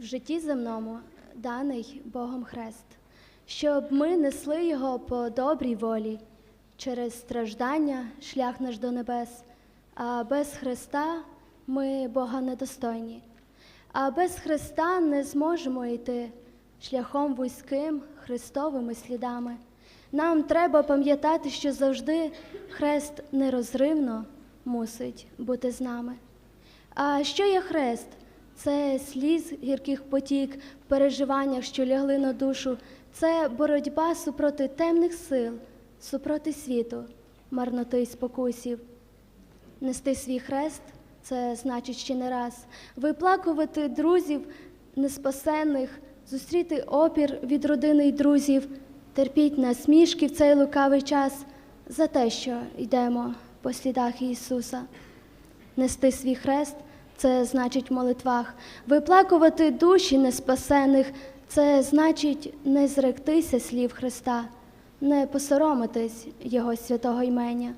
в житті земному даний Богом хрест, щоб ми несли його по добрій волі, через страждання шлях наш до небес, а без Христа ми Бога недостойні. А без Христа не зможемо йти шляхом вузьким Христовими слідами. Нам треба пам'ятати, що завжди хрест нерозривно мусить бути з нами. А що є хрест? Це сліз гірких потік, в переживаннях, що лягли на душу, це боротьба супроти темних сил, супроти світу, марноти й спокусів. Нести свій хрест це значить ще не раз виплакувати друзів неспасенних, зустріти опір від родини й друзів, терпіть насмішки в цей лукавий час за те, що йдемо по слідах Ісуса. Нести свій хрест це значить в молитвах, виплакувати душі неспасених, це значить не зректися слів Христа, не посоромитись Його святого імення.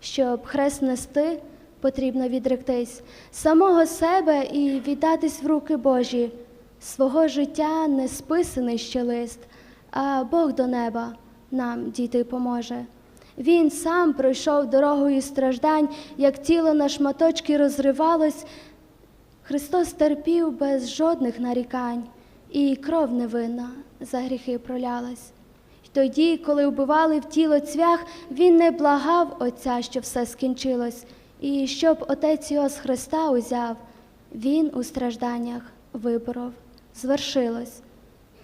Щоб хрест нести, потрібно відректись самого себе і віддатись в руки Божі. Свого життя не списаний ще лист, а Бог до неба нам дійти поможе. Він сам пройшов дорогою страждань, як тіло на шматочки розривалось. Христос терпів без жодних нарікань, і кров невинна за гріхи пролялась. І тоді, коли вбивали в тіло цвях, він не благав Отця, що все скінчилось, і щоб Отець його з Христа узяв, він у стражданнях виборов, звершилось.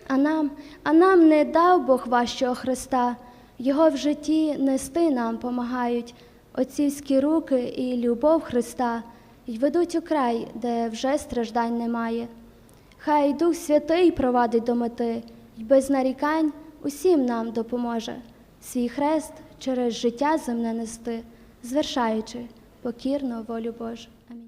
А нам, а нам не дав Бог важчого Христа, Його в житті нести нам помагають. Отцівські руки і любов Христа, й ведуть у край, де вже страждань немає. Хай Дух Святий провадить до мети, й без нарікань усім нам допоможе свій хрест через життя земне нести, звершаючи покірно волю Божу. Амінь.